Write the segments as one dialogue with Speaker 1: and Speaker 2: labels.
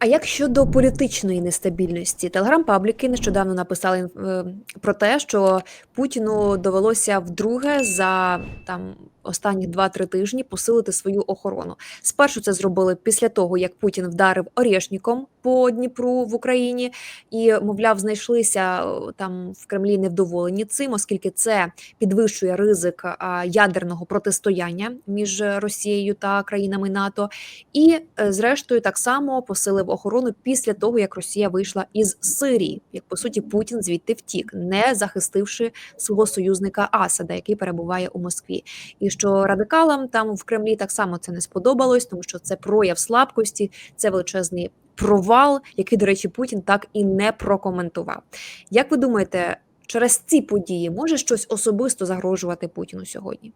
Speaker 1: А як щодо політичної нестабільності, телеграм-пабліки нещодавно написали е, про те, що Путіну довелося вдруге за там останні 2-3 тижні посилити свою охорону. Спершу це зробили після того, як Путін вдарив Орєшніком по Дніпру в Україні, і мовляв, знайшлися там в Кремлі невдоволені цим, оскільки це підвищує ризик ядерного протистояння між Росією та країнами НАТО. І е, зрештою так само посилив охорону після того, як Росія вийшла із Сирії, як по суті Путін звідти втік, не захистивши свого союзника Асада, який перебуває у Москві. І що радикалам там в Кремлі так само це не сподобалось, тому що це прояв слабкості, це величезний провал, який, до речі, Путін так і не прокоментував. Як ви думаєте, через ці події може щось особисто загрожувати Путіну сьогодні?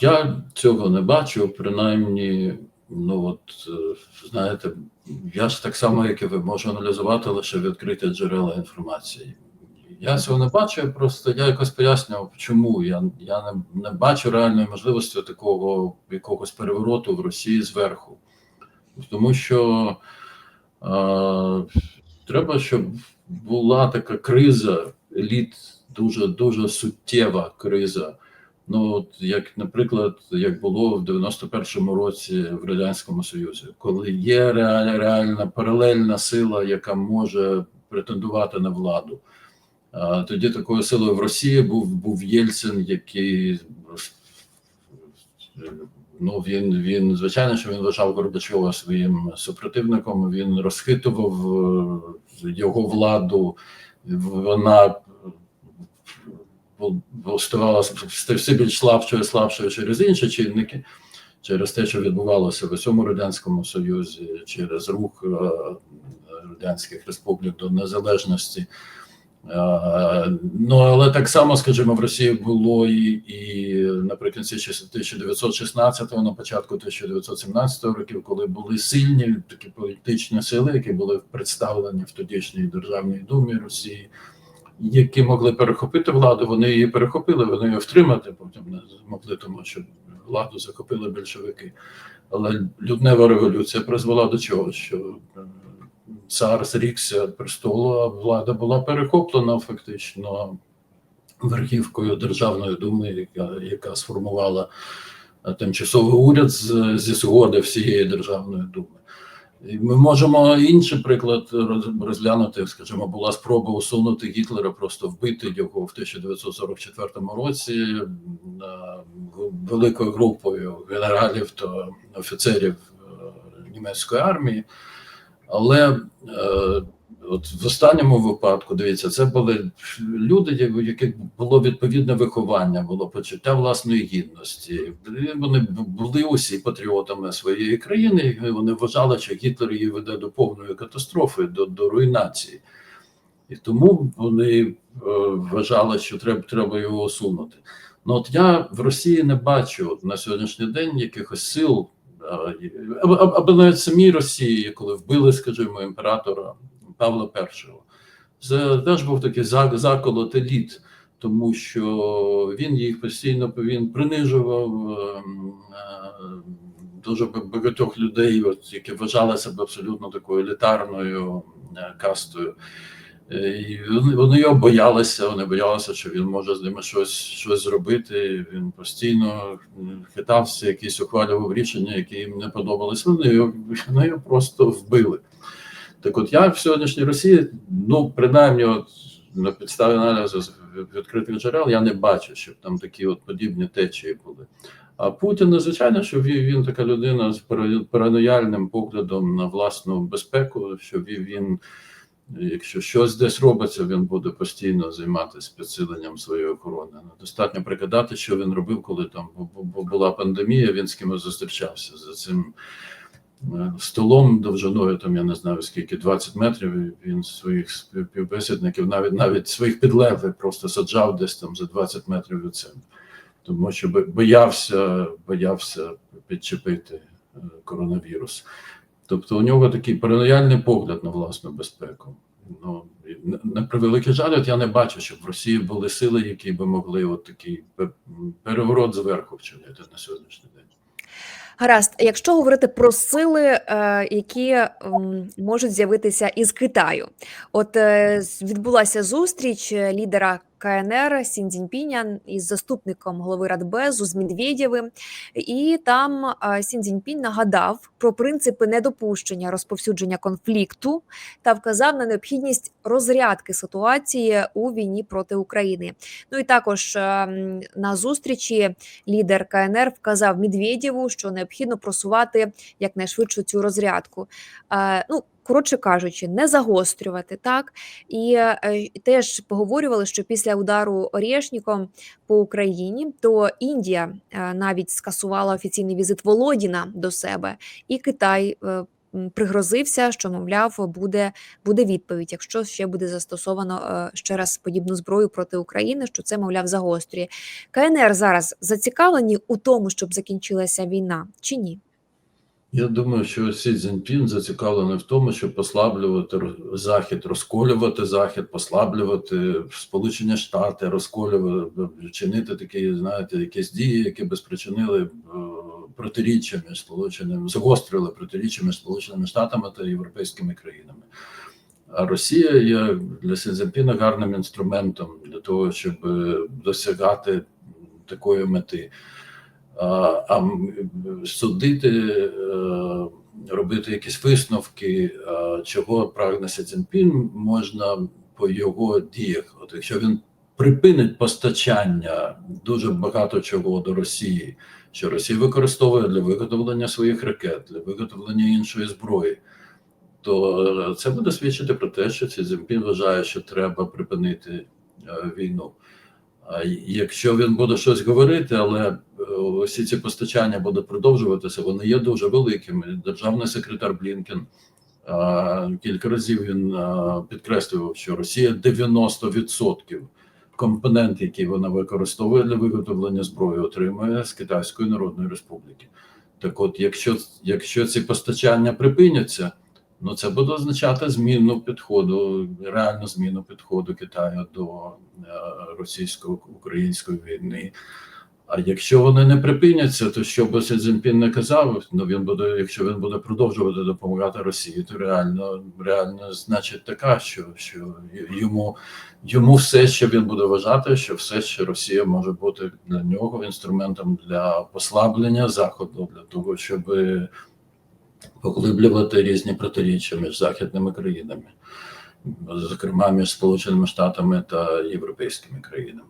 Speaker 2: Я цього не бачу, принаймні, ну от е, знаєте, я ж так само, як і ви, можу аналізувати лише відкриті джерела інформації. Я цього не бачу, просто я якось пояснював, чому я, я не, не бачу реальної можливості такого якогось перевороту в Росії зверху. Тому що е, треба, щоб була така криза, еліт, дуже дуже суттєва криза. Ну, от як, наприклад, як було в 91-му році в Радянському Союзі, коли є реаль, реальна паралельна сила, яка може претендувати на владу. Тоді такою силою в Росії був був Єльцин, який ну він він звичайно, що він вважав Горбачова своїм супротивником. Він розхитував е, його владу. Вона ставала все більш слабшою слабшою через інші чинники, через те, що відбувалося в усьому радянському союзі, через рух е, радянських республік до незалежності. Ну але так само, скажімо, в Росії було і, і наприкінці 1916-го, на початку 1917 років, коли були сильні такі політичні сили, які були представлені в тодішній державній думі Росії які могли перехопити владу, вони її перехопили, вони її втримати потім не змогли, тому що владу захопили більшовики. Але люднева революція призвела до чого? Що цар зрікся престолу, а влада була перехоплена фактично верхівкою Державної думи, яка яка сформувала тимчасовий уряд з, зі згоди всієї державної думи. Ми можемо інший приклад розглянути. Скажімо, була спроба усунути Гітлера, просто вбити його в 1944 році великою групою генералів та офіцерів німецької армії. Але от в останньому випадку, дивіться, це були люди, у яких було відповідне виховання, було почуття власної гідності. Вони були усі патріотами своєї країни. і Вони вважали, що Гітлер її веде до повної катастрофи, до, до руйнації. І тому вони е, вважали, що треба треба його усунути. Ну от я в Росії не бачу на сьогоднішній день якихось сил, або, навіть самій Росії, коли вбили, скажімо, імператора Павла І. Це теж був такий заколот еліт, тому що він їх постійно він принижував дуже багатьох людей, от, які вважали себе абсолютно такою елітарною кастою. І Вони його боялися, вони боялися, що він може з ними щось щось зробити. Він постійно хитався, якісь ухвалював рішення, які їм не подобалися. Вони його, вони його просто вбили. Так от я в сьогоднішній Росії, ну принаймні, от на підставі аналізу відкритих джерел, я не бачу, щоб там такі от подібні течії були. А Путін, звичайно, що він, він така людина з паранояльним поглядом на власну безпеку, що він, якщо щось десь робиться, він буде постійно займатися підсиленням своєї охорони. Ну, достатньо пригадати, що він робив, коли там була пандемія, він з кимось зустрічався за цим столом довжиною, там я не знаю скільки 20 метрів. Він своїх співбесідників, навіть навіть своїх підлеглих просто саджав десь там за 20 метрів від себе, тому що боявся, боявся підчепити е, коронавірус. Тобто у нього такий паранояльний погляд на власну безпеку. Ну на превеликий жаль, от я не бачу, щоб в Росії були сили, які би могли от такий переворот зверху вчинити на сьогоднішній день.
Speaker 1: Гаразд, якщо говорити про сили, е, які можуть з'явитися із Китаю, от е, відбулася зустріч е, лідера КНР Сін Цзіньпіня із заступником голови Радбезу з Медведєвим, і там Сін Цзіньпінь нагадав про принципи недопущення розповсюдження конфлікту та вказав на необхідність розрядки ситуації у війні проти України. Ну і також е, на зустрічі лідер КНР вказав Медведєву, що необхідно просувати якнайшвидшу цю розрядку. Е, ну, коротше кажучи, не загострювати так. І е, теж поговорювали, що після удару Орєшніком по Україні, то Індія е, навіть скасувала офіційний візит Володіна до себе, і Китай. е, Пригрозився, що мовляв, буде буде відповідь, якщо ще буде застосовано ще раз подібну зброю проти України, що це мовляв загострює. КНР зараз зацікавлені у тому, щоб закінчилася війна, чи ні?
Speaker 2: Я думаю, що Сі Цзіньпін зацікавлений в тому, щоб послаблювати захід, розколювати захід, послаблювати Сполучені Штати, розколювати, чинити такі, знаєте, якісь дії, які би спричинили е, протиріччя між сполученими, загострили протиріччя між Сполученими Штатами та європейськими країнами. А Росія є для Сі Цзіньпіна гарним інструментом для того, щоб е, досягати такої мети. А, судити, е, робити якісь висновки, чого прагне Сі Цзіньпін, можна по його діях. От якщо він припинить постачання дуже багато чого до Росії, що Росія використовує для виготовлення своїх ракет, для виготовлення іншої зброї, то це буде свідчити про те, що Сі Цзіньпін вважає, що треба припинити е, війну. Якщо він буде щось говорити, але е, усі ці постачання будуть продовжуватися, вони є дуже великими. Державний секретар Блінкен кілька разів він підкреслював, що Росія 90% компонент, які вона використовує для виготовлення зброї, отримує з Китайської Народної Республіки. Так, от, якщо, якщо ці постачання припиняться, ну це буде означати зміну підходу, реальну зміну підходу Китаю до е, російсько-української війни. А якщо вони не припиняться, то що би Сі Цзіньпін не казав, ну він буде, якщо він буде продовжувати допомагати Росії, то реально, реально значить така, що, що йому, йому все ще він буде вважати, що все ще Росія може бути для нього інструментом для послаблення заходу, для того, щоб поглиблювати різні протиріччя між західними країнами, зокрема між Сполученими Штатами та європейськими країнами.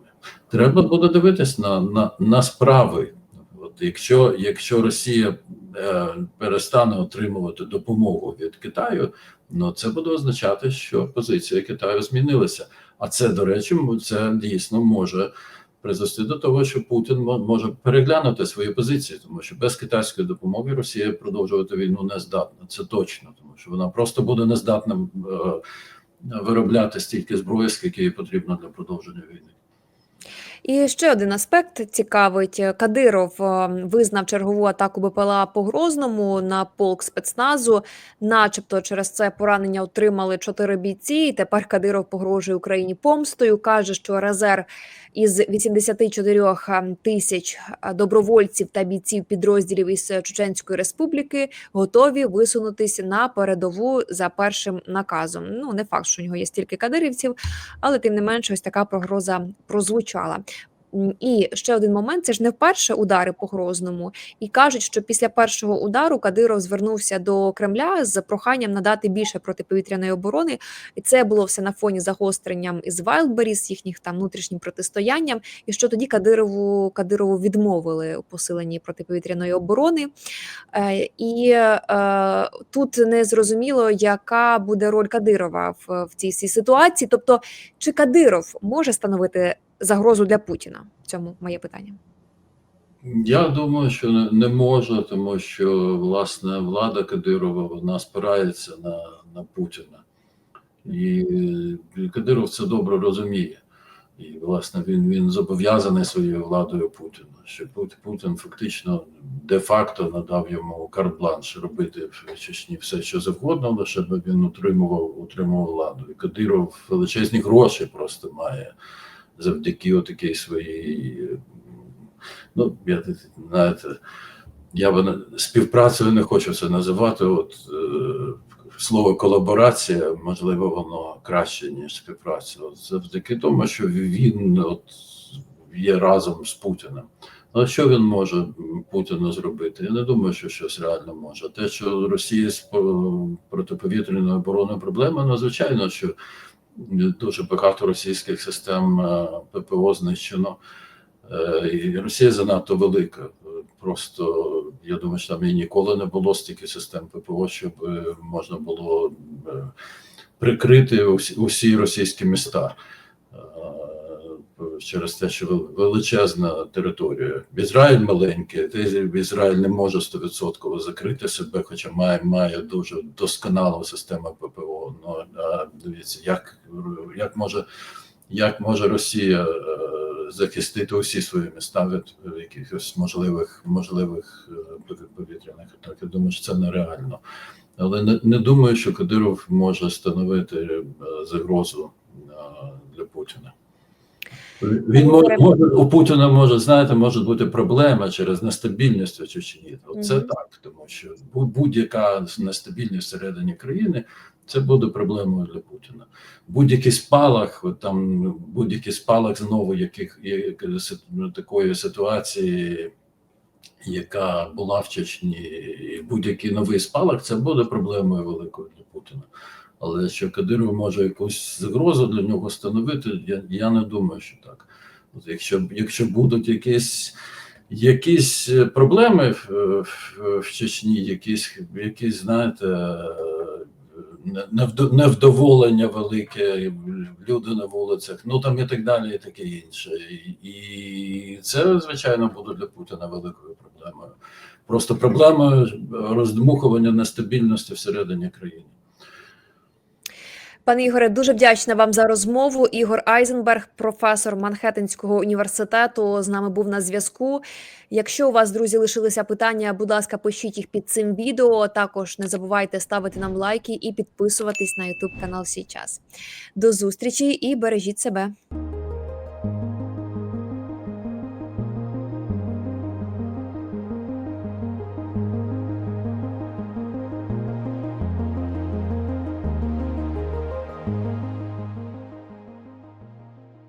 Speaker 2: Треба буде дивитись на, на, на справи. От якщо, якщо Росія е, перестане отримувати допомогу від Китаю, ну це буде означати, що позиція Китаю змінилася. А це, до речі, це дійсно може призвести до того, що Путін може переглянути свої позиції, тому що без китайської допомоги Росія продовжувати війну не здатна. Це точно, тому що вона просто буде не здатна е, виробляти стільки зброї, скільки їй потрібно для продовження війни.
Speaker 1: І ще один аспект цікавить. Кадиров е, визнав чергову атаку БПЛА по Грозному на полк спецназу. Начебто через це поранення отримали чотири бійці. І тепер Кадиров погрожує Україні помстою. каже, що резерв із 84 тисяч добровольців та бійців підрозділів із Чеченської Республіки готові висунутися на передову за першим наказом. Ну не факт, що у нього є стільки кадирівців, але тим не менше, ось така прогроза прозвучала. І ще один момент: це ж не вперше удари по Грозному. І кажуть, що після першого удару Кадиров звернувся до Кремля з проханням надати більше протиповітряної оборони. І це було все на фоні загостренням із Вайлдбері, з їхніх там внутрішнім протистоянням. І що тоді Кадирову Кадирову відмовили у посиленні протиповітряної оборони. Е, і е, тут не зрозуміло, яка буде роль Кадирова в, в цій ситуації. Тобто, чи Кадиров може становити загрозу для Путіна? В цьому моє питання.
Speaker 2: Я думаю, що не, не може, тому що власне влада Кадирова вона спирається на, на Путіна, і е, Кадиров це добре розуміє. І власне він, він зобов'язаний своєю владою Путіну. Що Путін фактично де-факто надав йому карт-бланш робити в Чечні все, що завгодно, лише би він утримував, утримував владу. І Кадиров величезні гроші просто має завдяки отакій своїй. Ну, я знаєте, я співпрацею не хочу це називати. От е, слово колаборація, можливо, воно краще, ніж співпраця. От завдяки тому, що він от є разом з Путіним. Але що він може Путіну зробити? Я не думаю, що щось реально може. Те, що Росія з протиповітряною обороною проблема, ну що дуже багато російських систем е, ППО знищено. Е, І Росія занадто велика. Просто я думаю, що там і ніколи не було стільки систем ППО, щоб е, можна було е, прикрити усі, російські міста е, через те, що величезна територія. Ізраїль маленький, Ізраїль не може 100% закрити себе, хоча має, має дуже досконалу систему ППО. Ну дивіться, як, як може як може Росія е, захистити усі свої міста від е, якихось можливих можливих е, повітряних атак? Я думаю, що це нереально. Але не, не думаю, що Кадиров може становити е, загрозу е, для Путіна. Він може, може у Путіна може знаєте, може бути проблема через нестабільність у Чечні. Це
Speaker 1: Мгм.
Speaker 2: так, тому що бу- будь-яка нестабільність всередині країни це буде проблемою для Путіна. Будь-який спалах, там будь-який спалах знову яких ну, такої ситуації, яка була в Чечні, і будь-який новий спалах, це буде проблемою великою для Путіна. Але що Кадиров може якусь загрозу для нього становити, я, я не думаю, що так. От якщо, якщо будуть якісь, якісь е, проблеми в, в, Чечні, якісь, якісь знаєте, невдоволення велике, люди на вулицях, ну там і так далі, і таке інше. І, це, звичайно, буде для Путіна великою проблемою. Просто проблема роздмухування нестабільності всередині країни.
Speaker 1: Пане Ігоре, дуже вдячна вам за розмову. Ігор Айзенберг, професор Манхеттенського університету, з нами був на зв'язку. Якщо у вас, друзі, лишилися питання, будь ласка, пишіть їх під цим відео. Також не забувайте ставити нам лайки і підписуватись на YouTube канал Сій час. До зустрічі і бережіть себе.